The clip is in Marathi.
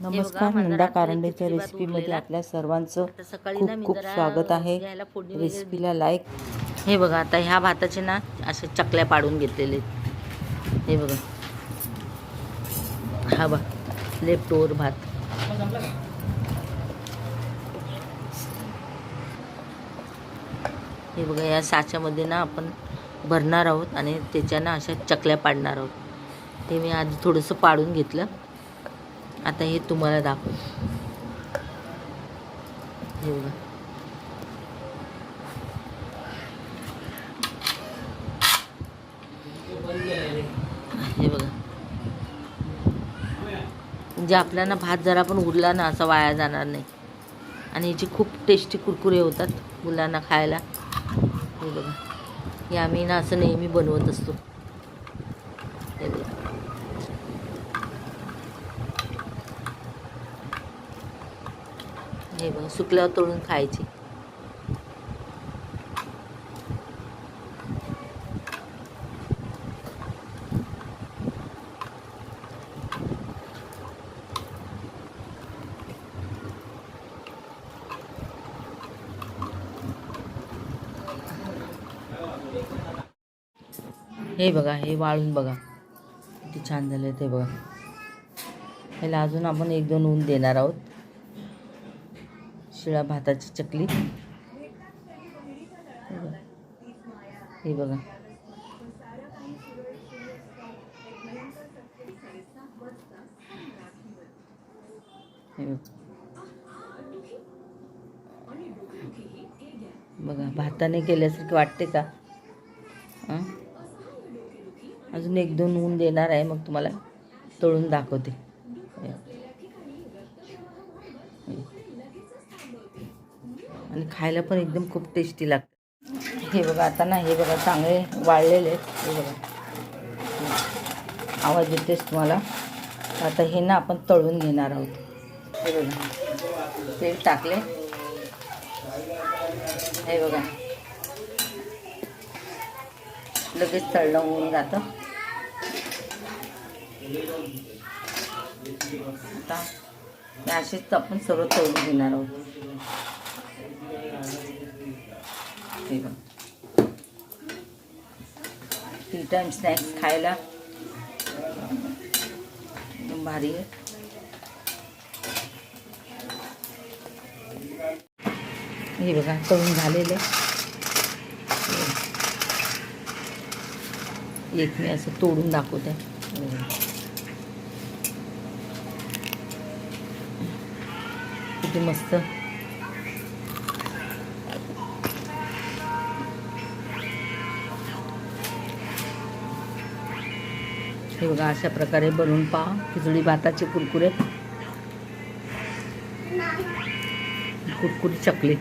नमस्कार नंदा कारंडेच्या रेसिपीमध्ये. आपल्या सर्वांचं खूप खूप स्वागत आहे. रेसिपीला लाईक हे बघा आता ह्या भाताचे ना असे चकल्या पाडून घेतलेले. हे बघा. हा बघ लेफ्ट ओव्हर भात. हे बघा या साच्यामध्ये ना आपण भरणार आहोत आणि त्याच्या ना अशा चकल्या पाडणार आहोत. ते मी आधी थोडंसं पाडून घेतलं. आता हे तुम्हाला दाखव. हे बघा. हे बघा. म्हणजे आपल्याला भात जरा पण उरला ना असा वाया जाणार नाही. आणि याची खूप टेस्टी कुरकुरे होतात मुलांना खायला. हे बघा. हे आम्ही ना असं नेहमी बनवत असतो. हे बघा. हे बघा सुकल्यावर तळून खायची. हे बघा हे वाळून बघा. किती छान झाले ते बघा. ह्याला अजून आपण एक दोन ऊन देणार आहोत. शिळा भाताची चकली. हे बघा. हे बघा. भाताने केल्यासारखं वाटते का? अजून एक दोन ऊन देणार आहे मग तुम्हाला तळून दाखवते. आणि खायला पण एकदम खूप टेस्टी लागतं. हे बघा आता ना हे बघा चांगले वाळलेले आहेत. हे बघा. आवाज येतेच तुम्हाला? आता हे ना आपण तळून घेणार आहोत. हे बघा. तेल टाकले. हे बघा. लगेच तळलं होऊन जातं. आता असेच आपण सर्व तळून घेणार आहोत हे बघा टी टाइम स्नॅक्स खायला. एकदम भारी आहे. हे बघा तळून झालेले एक मी असं तोडून दाखवते. किती मस्त. हे बघा अशा प्रकारे बनवून पहा. खिचडी भाताचे कुरकुरे. कुरकुरी चकली.